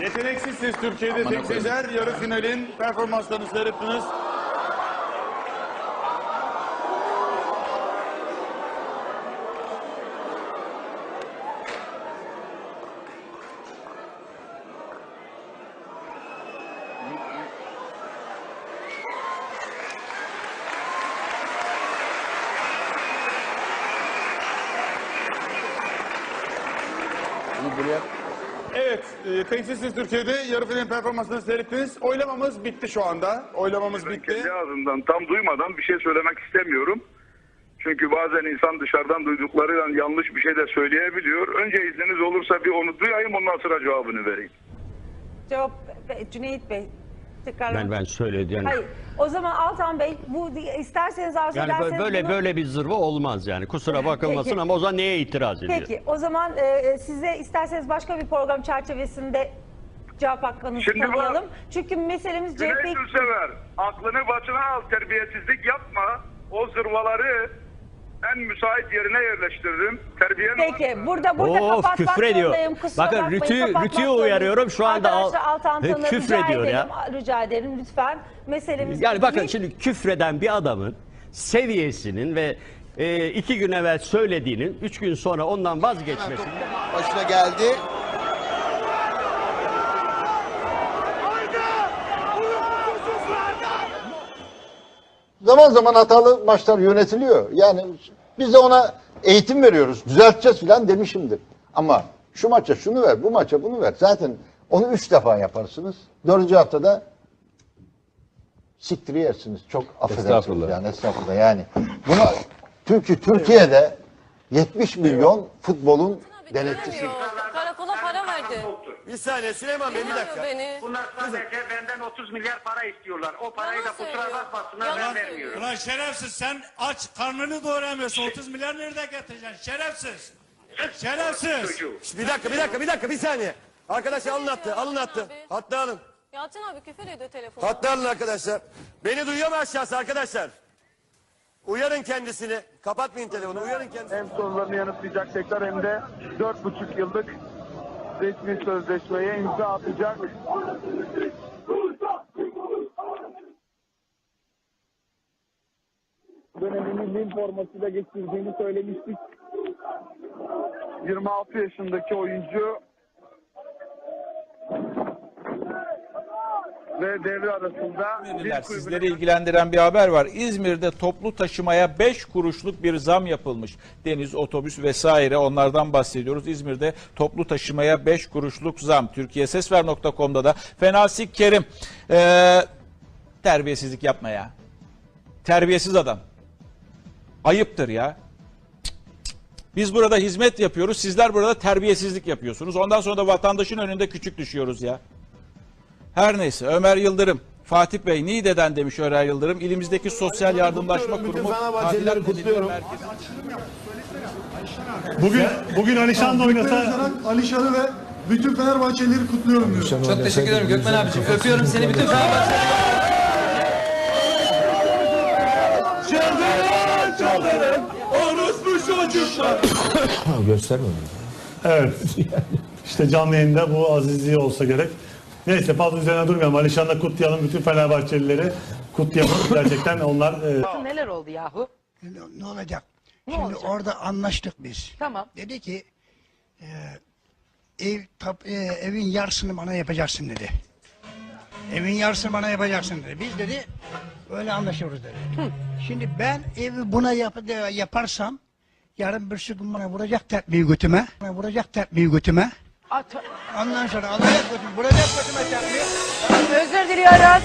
Yeteneksizsiniz Türkiye'de tek sezer. Yarı finalin performanslarını seyrettiniz. Evet, e, Teksizsiz Türkiye'de yarı final performansını seyrettiniz. Oylamamız bitti şu anda. Oylamamız Ben bitti. kendi ağzından tam duymadan bir şey söylemek istemiyorum. Çünkü bazen insan dışarıdan duyduklarıyla yanlış bir şey de söyleyebiliyor. Önce izniniz olursa bir onu duyayım ondan sonra cevabını vereyim. Cevap Cüneyt Bey. Tekrar. Ben ben söyledi yani. Hayır. O zaman Altan Bey bu isterseniz arzu Yani ederseniz böyle böyle, bunu- böyle bir zırva olmaz yani. Kusura bakılmasın Peki. ama o zaman neye itiraz ediyor? Peki o zaman e, size isterseniz başka bir program çerçevesinde cevap hakkınızı Şimdi bu- tanıyalım. Çünkü meselemiz CHP... Ülsever, aklını başına al, terbiyesizlik yapma. O zırvaları en müsait yerine yerleştirdim. Terbiyen Peki burada burada Of kapatmak küfür ediyor. zorundayım. Kusura Bakın bakmayın, kapatmak Rütü'yü zorundayım. uyarıyorum şu anda. al- Arkadaşlar Altan He, Tan'ı küfür rica ediyor ederim. ya. Rica ederim lütfen. Meselemiz Yani bakın büyük- şimdi küfreden bir adamın seviyesinin ve e, iki gün evvel söylediğinin üç gün sonra ondan vazgeçmesinin Başına geldi. Zaman zaman hatalı maçlar yönetiliyor. Yani biz de ona eğitim veriyoruz. Düzelteceğiz falan demişimdir. Ama şu maça şunu ver, bu maça bunu ver. Zaten onu üç defa yaparsınız. Dördüncü haftada siktiri yersiniz. Çok affedersiniz Estağfurullah. yani estağfurullah yani. Bunu çünkü Türkiye'de 70 milyon futbolun denetçisi. Bir saniye Süleyman Bey bir Dinlemiyor dakika. beni. Bunlar sadece benden 30 milyar para istiyorlar. O parayı da Yalan kusura söylüyor. bakmasınlar Yalan ben söylüyor. vermiyorum. Ulan şerefsiz sen aç karnını doyuramıyorsun 30 milyar nerede getireceksin şerefsiz. Şerefsiz. Çocuğu. Bir dakika bir dakika bir dakika bir saniye. Arkadaş alın attı alın attı. Hatta alın. Yalçın abi küfür ediyor telefonda. Hatta alın arkadaşlar. Beni duyuyor mu aşağısı arkadaşlar? Uyarın kendisini. Kapatmayın telefonu. Uyarın kendisini. Hem sorularını yanıtlayacak hem de 4,5 yıllık resmi sözleşmeye imza atacak. Dönemini Lille formasıyla geçirdiğini söylemiştik. 26 yaşındaki oyuncu ve devre arasında Lille Sizleri ilgilendiren bir haber var. İzmir'de toplu taşımaya 5 kuruşluk bir zam yapılmış. Deniz, otobüs vesaire onlardan bahsediyoruz. İzmir'de toplu taşımaya 5 kuruşluk zam. TürkiyeSesver.com'da da Fenasi Kerim ee, terbiyesizlik yapma ya. Terbiyesiz adam. Ayıptır ya. Biz burada hizmet yapıyoruz. Sizler burada terbiyesizlik yapıyorsunuz. Ondan sonra da vatandaşın önünde küçük düşüyoruz ya. Her neyse Ömer Yıldırım. Fatih Bey Niğde'den demiş Ömer Yıldırım. İlimizdeki Sosyal Yardımlaşma Kurumu Fenerbahçelileri Tadilat kutluyorum. Bugün bugün Alişan da oynasa Alişan'ı ve bütün Fenerbahçelileri kutluyorum diyor. Çok teşekkür ederim Gökmen abiciğim. Öpüyorum seni bütün Fenerbahçe. Evet. İşte canlı yayında bu azizliği olsa gerek. Neyse fazla üzerine durmayalım. Alişan'la kutlayalım. Bütün Fenerbahçelileri kutlayalım. Gerçekten onlar e, Neler oldu yahu? Ne, ne olacak? Şimdi orada anlaştık biz. Tamam. Dedi ki e, ev tap, e, evin yarısını bana yapacaksın dedi. Evin yarısını bana yapacaksın dedi. Biz dedi öyle anlaşıyoruz dedi. Şimdi ben evi buna yap, de- yaparsam yarın bir gün bana vuracak tekmeyi götüme. Bana vuracak tekmeyi götüme. Ondan sonra alacak götüme, vuracak götüme tekmeyi. Özür diliyoruz.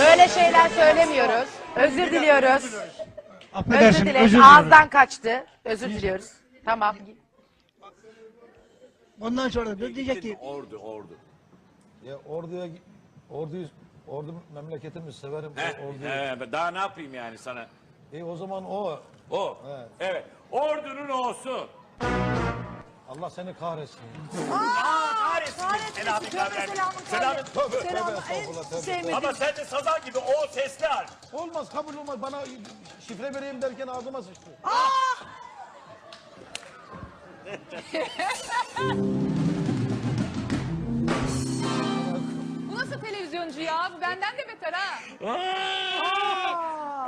Böyle şeyler söylemiyoruz. Özür diliyoruz. Affedersin, Özür dileriz. Ağızdan kaçtı. Özür diliyoruz. Tamam. Ondan sonra da diyecek ki Ordu ordu. Ya orduya orduyu ordu memleketimiz severim. He, daha ne yapayım yani sana? E o zaman o O. Evet. Ordunun o'su. Allah seni kahretsin. Selamet Selamet tövbe. Ama sen de sazan gibi o sesli harf. Olmaz kabul olmaz. Bana şifre vereyim derken ağzıma sıçtı. televizyoncu ya. Bu benden de beter ha.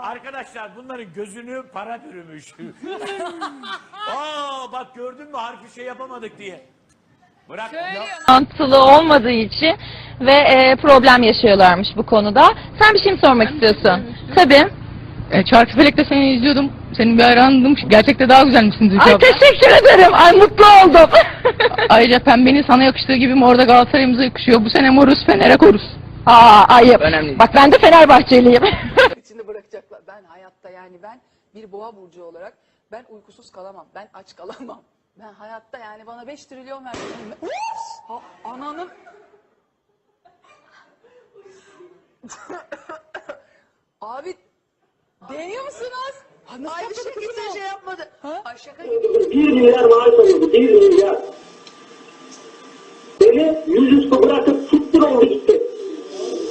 Arkadaşlar bunların gözünü para bürümüş. Aa bak gördün mü harfi şey yapamadık diye. Bırak ya. mantılı olmadığı için ve e, problem yaşıyorlarmış bu konuda. Sen bir şey mi sormak istiyorsun? Tabii. E, Çarkıfelek'te seni izliyordum. Senin bir arandım. Gerçekten daha güzelmişsin Ay abla. teşekkür ederim. Ay mutlu oldum. Ayrıca pembenin sana yakıştığı gibi mor da Galatasaray'ımıza yakışıyor. Bu sene moruz Fener'e koruz. Aa ayıp. Önemli. Bak ben de Fenerbahçeliyim. Ben hayatta yani ben bir boğa burcu olarak ben uykusuz kalamam. Ben aç kalamam. Ben hayatta yani bana 5 trilyon ver. Ha, ananın Abi deniyor musunuz? Ay şaka gibi şey yapmadı. Ay şaka gibi. 1 milyar maaş alıyordu. 1 milyar. Beni yüzüstü bırakıp siktir oldu gitti.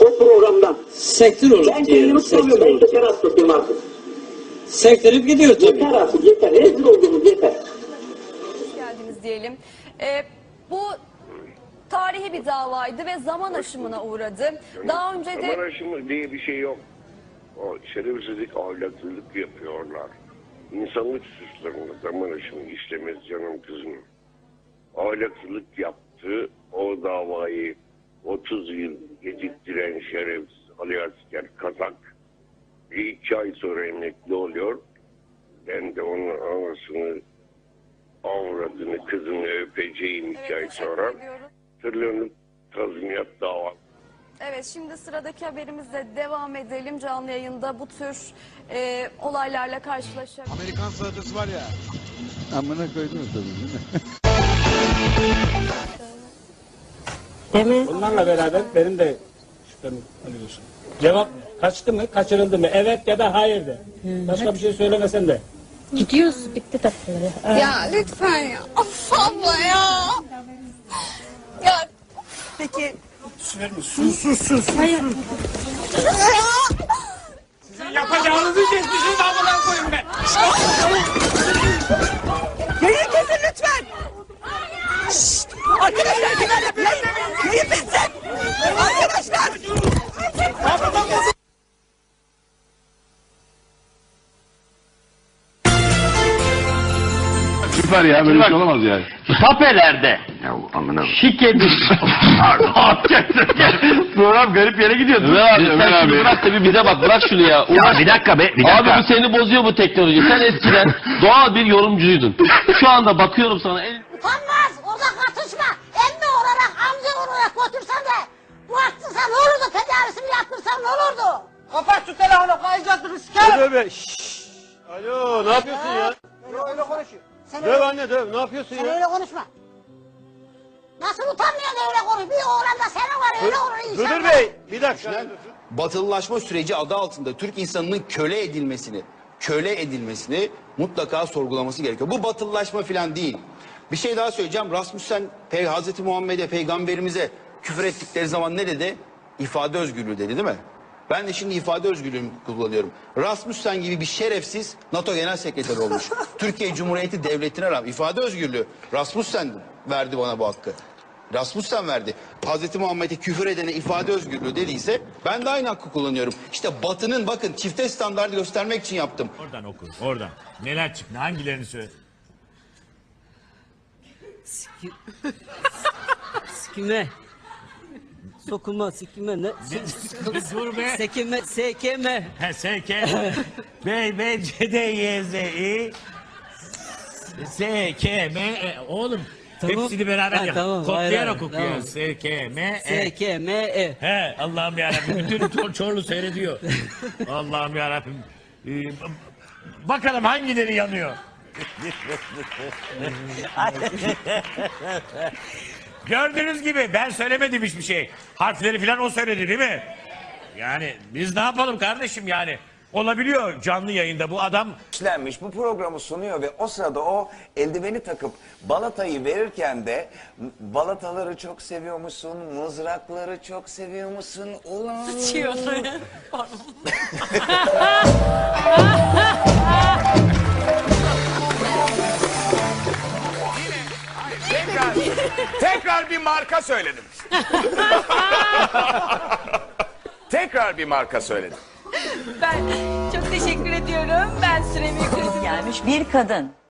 O programdan. Sektör olur Ben kendimi soruyorum. Ben şeker hastasıyım artık. Sektirip gidiyor Yeter artık yeter. Rezil olduğumuz yeter. Hoş geldiniz diyelim. Ee, bu tarihi bir davaydı ve zaman aşımına uğradı. Daha önce de Zaman aşımı diye bir şey yok. O şerefsizlik, ahlaksızlık yapıyorlar. İnsanlık suçlarında zaman aşımı işlemez canım kızım. Ahlaksızlık yaptı, o davayı 30 yıl geciktiren şerefsiz Ali Asker Kazak bir iki ay sonra emekli oluyor. Ben de onun anasını, avradını, kızını öpeceğim iki ay sonra. Trilyonluk tazminat davası. Evet şimdi sıradaki haberimizle devam edelim. Canlı yayında bu tür e, olaylarla karşılaşacak. Amerikan salatası var ya. Amına koydunuz tabii değil mi? Bunlarla beraber benim de şüphem alıyorsun. Cevap kaçtı mı, kaçırıldı mı? Evet ya da hayır de. Başka bir şey söylemesen de. Gidiyoruz. Bitti tatlıları. Ya lütfen ya. Of abla ya. Ya peki Yapacağınızı kesmişsiniz amına koyun be. Yayın kesin lütfen. Şşt! Arkadaşlar yayın, yayın bitsin. Arkadaşlar. Süper ya böyle şey olamaz yani. Tapelerde. Ya amına Şikedir. Program garip yere gidiyor. Ömer abi, Ömer abi. Bırak da bir bize bak, bırak şunu ya. Ya bir dakika be, bir Abi bu seni bozuyor bu teknoloji. Sen eskiden doğal bir yorumcuydun. Şu anda bakıyorum sana en Utanmaz orada katışma. Emmi olarak amca olarak götürsen de bu haksızsa ne olurdu tedavisini yaptırsan ne olurdu? Kapat şu telefonu kayacağız sikerim. Alo ne yapıyorsun ya? Öyle konuşuyor. Sen Döv anne döv ne yapıyorsun Sen ya? öyle konuşma. Nasıl utanmıyorsun öyle konuş? Bir oğlan da senin var öyle olur insan. Müdür bey bir dakika. batılılaşma süreci adı altında Türk insanının köle edilmesini, köle edilmesini mutlaka sorgulaması gerekiyor. Bu batılılaşma falan değil. Bir şey daha söyleyeceğim. Rasmussen Pey Hazreti Muhammed'e, peygamberimize küfür ettikleri zaman ne dedi? İfade özgürlüğü dedi değil mi? Ben de şimdi ifade özgürlüğümü kullanıyorum. Rasmussen gibi bir şerefsiz NATO Genel Sekreteri olmuş. Türkiye Cumhuriyeti Devleti'ne rağmen ifade özgürlüğü. Rasmussen verdi bana bu hakkı. Rasmussen verdi. Hazreti Muhammed'e küfür edene ifade özgürlüğü dediyse ben de aynı hakkı kullanıyorum. İşte Batı'nın bakın çifte standartı göstermek için yaptım. Oradan oku, oradan. Neler çıktı, hangilerini söyle. Sikime. Sokuma sikime ne? Dur be. Sekeme. Ha, SK. B, B, C, D, Y, Z, I. S, K, M, E. Oğlum. Tamam. Hepsini beraber Ha, yap. tamam, Koklayarak hayır, okuyor. tamam. S, K, M, E. Sekeme e. He Allah'ım yarabbim. Bütün Çor- Çorlu seyrediyor. Allah'ım yarabbim. Ee, bakalım hangileri yanıyor. Gördüğünüz gibi ben söylemedim hiçbir şey. Harfleri falan o söyledi değil mi? Yani biz ne yapalım kardeşim yani. Olabiliyor canlı yayında bu adam işlenmiş bu programı sunuyor ve o sırada o eldiveni takıp balatayı verirken de balataları çok seviyor musun? Mızrakları çok seviyor musun? Ulan. Tekrar marka söyledim. tekrar bir marka söyledin. Ben çok teşekkür ediyorum. Ben süremi yükledim. Gelmiş bir kadın